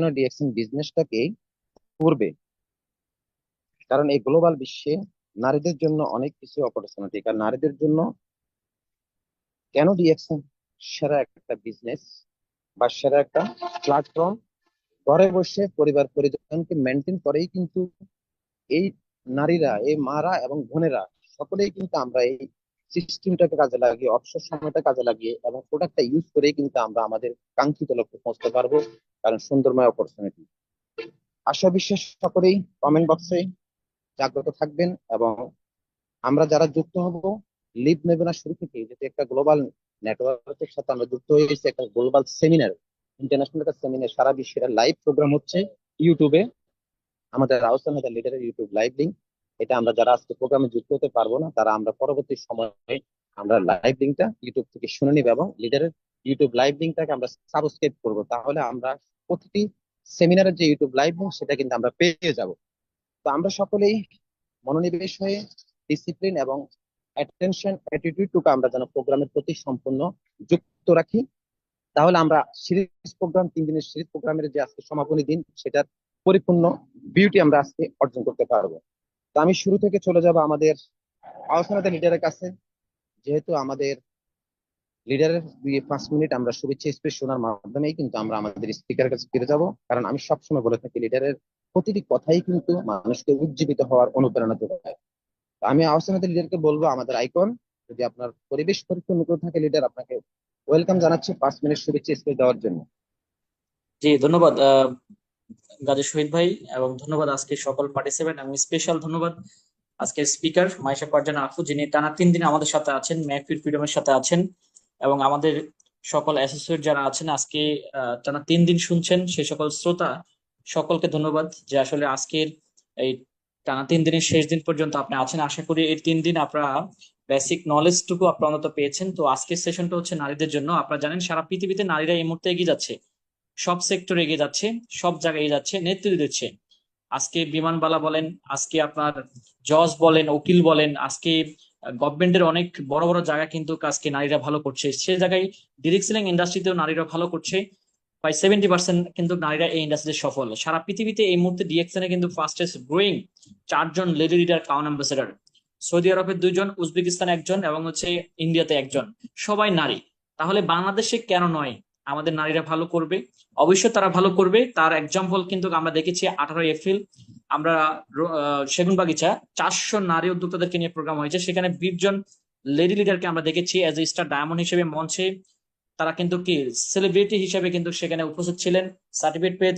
কেন ডিএক্সএন বিজনেসটাকে করবে। কারণ এই গ্লোবাল বিশ্বে নারীদের জন্য অনেক কিছু অপরচুনিটি কারণ নারীদের জন্য কেন ডিএক্সএন সেরা একটা বিজনেস বা সেরা একটা প্ল্যাটফর্ম ঘরে বসে পরিবার পরিজনকে মেনটেন করেই কিন্তু এই নারীরা, এই মারা এবং বোনেরা, সকলেই কিন্তু আমরা এই সিস্টেমটাকে কাজে লাগিয়ে, অবসর সময়টা কাজে লাগিয়ে এবং প্রোডাক্টটা ইউজ করে কিন্তু আমরা আমাদের কাঙ্ক্ষিত লক্ষ্যে পৌঁছতে পারব। কারণ সুন্দরময় অপরচুনিটি আশা বিশ্বাস সকলেই কমেন্ট বক্সে জাগ্রত থাকবেন এবং আমরা যারা যুক্ত হব লিভ নেবে না শুরু থেকে যেহেতু একটা গ্লোবাল নেটওয়ার্কের সাথে আমরা যুক্ত হয়েছি একটা গ্লোবাল সেমিনার ইন্টারন্যাশনাল একটা সেমিনার সারা বিশ্বের লাইভ প্রোগ্রাম হচ্ছে ইউটিউবে আমাদের হাজার লিডারের ইউটিউব লাইভ লিঙ্ক এটা আমরা যারা আজকে প্রোগ্রামে যুক্ত হতে পারব না, তারা আমরা পরবর্তী সময়ে আমরা লাইভ লিঙ্কটা ইউটিউব থেকে শুনে নিব এবং লিডারের ইউটিউব লাইভ লিঙ্কটাকে আমরা সাবস্ক্রাইব করব। তাহলে আমরা প্রতিটি সেমিনারের যে ইউটিউব লাইভ লিঙ্ক সেটা কিন্তু আমরা পেয়ে যাব। তো আমরা সকলেই মনোনিবেশ হয়ে ডিসিপ্লিন এবং অ্যাটেনশন অ্যাটিটিউডটুকু আমরা যেন প্রোগ্রামের প্রতি সম্পূর্ণ যুক্ত রাখি। তাহলে আমরা সিরিজ প্রোগ্রাম তিন দিনের সিরিজ প্রোগ্রামের যে আজকে সমাপনী দিন, সেটার পরিপূর্ণ বিউটি আমরা আজকে অর্জন করতে পারব। আমি শুরু থেকে চলে যাব আমাদের আলোচনাতে লিডারের কাছে। যেহেতু আমাদের লিডারের পাঁচ মিনিট আমরা শুভেচ্ছা স্পেস শোনার মাধ্যমেই কিন্তু আমরা আমাদের স্পিকারের কাছে ফিরে যাব। কারণ আমি সবসময় বলে থাকি, লিডারের প্রতিটি কথাই কিন্তু মানুষকে উজ্জীবিত হওয়ার অনুপ্রেরণা যোগায় আমি আলোচনাতে লিডারকে বলব, আমাদের আইকন, যদি আপনার পরিবেশ পরিচ্ছন্ন করে থাকে, লিডার আপনাকে ওয়েলকাম জানাচ্ছি পাঁচ মিনিট শুভেচ্ছা স্পেস দেওয়ার জন্য। জি, ধন্যবাদ। গাজী শহীদ ভাই, এবং ধন্যবাদ আজকে সকল পার্টিসিপেন্ট এবং স্পেশাল ধন্যবাদ আজকে স্পিকার মাইশা পারজানা আফু যিনি টানা তিন দিন আমাদের সাথে আছেন ম্যাকফিড ফ্রিডমের সাথে আছেন, এবং আমাদের সকল অ্যাসোসিয়েট যারা আছেন, আজকে টানা তিন দিন শুনছেন সেই সকল শ্রোতা সকলকে ধন্যবাদ যে আসলে আজকের এই টানা তিন দিনের শেষ দিন পর্যন্ত আপনি আছেন। আশা করি এই তিন দিন আপনারা বেসিক নলেজটুকু আপনারা অন্তত পেয়েছেন। তো আজকের সেশনটা হচ্ছে নারীদের জন্য। আপনারা জানেন সারা পৃথিবীতে নারীরা এই মুহূর্তে এগিয়ে যাচ্ছে। সব সেক্টরে এগিয়ে যাচ্ছে, সব জায়গায় এগিয়ে যাচ্ছে, নেতৃত্ব দিচ্ছে। আজকে বিমানবালা বলেন, আজকে আপনার জজ বলেন, উকিল বলেন, আজকে গভর্নমেন্টের অনেক বড় বড় জায়গা কিন্তু আজকে নারীরা ভালো করছে। সে জায়গায় ডিরেক্ট সেলিং ইন্ডাস্ট্রিতেও নারীরা ভালো করছে। প্রায় সেভেন্টি পার্সেন্ট কিন্তু নারীরা এই ইন্ডাস্ট্রিতে সফল। সারা পৃথিবীতে এই মুহূর্তে ডিএক্সএনে কিন্তু ফাস্টেস্ট গ্রোয়িং চারজন লেডি লিডার কাউন অ্যাম্বাসেডার সৌদি আরবের দুইজন, উজবেকিস্তান একজন এবং হচ্ছে ইন্ডিয়াতে একজন। সবাই নারী। তাহলে বাংলাদেশে কেন নয়? আমাদের নারীরা ভালো করবে। অবশ্যই তারা ভালো করবে। তার এক্সাম্পল কিন্তু আমরা দেখেছি আঠারো এপ্রিল। আমরা সেগুন বাগিচা, চারশো নারী উদ্যোক্তাদেরকে নিয়ে প্রোগ্রাম হয়েছে। সেখানে বিশ জন লেডি লিডারকে আমরা দেখেছি এজ এ স্টার ডায়মন্ড হিসেবে মঞ্চে। তারা কিন্তু কি সেলিব্রিটি হিসেবে কিন্তু সেখানে উপস্থিত ছিলেন সার্টিফিকেট পেয়েছে।